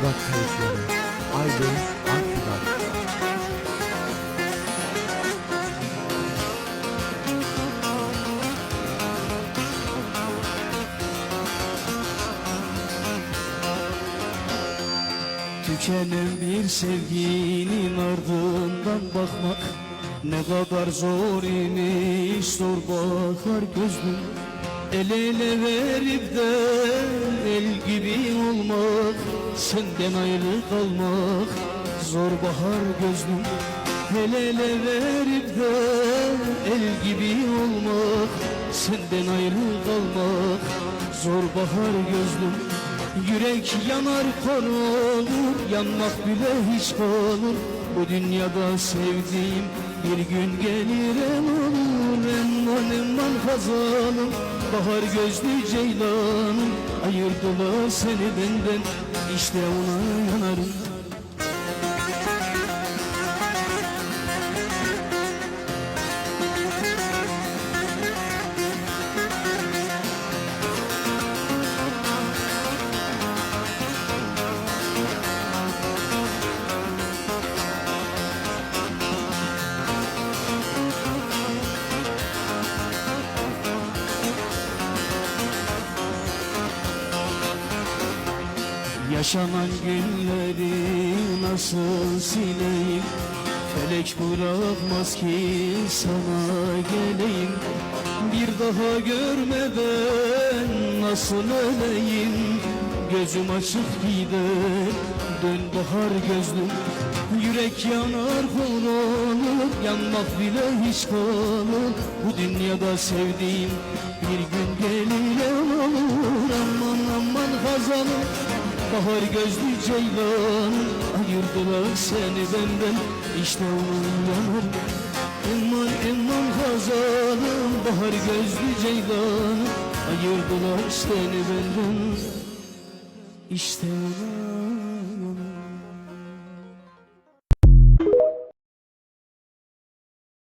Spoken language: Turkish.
Aksudak Kayıtları Aydın Aksudak Tükenen bir sevginin ardından bakmak Ne kadar zor imiş. Zor bakar gözlüm El ele verip de el gibi olmak. Senden ayrı kalmak zor bahar gözlüm. El ele verip de el gibi olmak. Senden ayrı kalmak zor bahar gözlüm. Yürek yanar kor olur Yanmak bile hiç olur Bu dünyada sevdiğim Bir gün gelir em olur. Emman emman hazalım Bahar gözlü ceylanım Ayırdılar seni benden İşte ona yanarım Yaşanan günleri nasıl sileyim? Felek bırakmaz ki sana geleyim. Bir daha görmeden nasıl öleyim? Gözüm açık gider dön bahar gözlüm. Yürek yanar kor olur yanmak bile hiç kalır. Bu dünyada sevdiğim bir gün gelir olur. Aman aman hazanım Bahar gözlü ceylan Ayırdılar seni benden. İşte onun yanır Emman emman hazanım Bahar gözlü ceylan Ayırdılar seni benden. İşte ona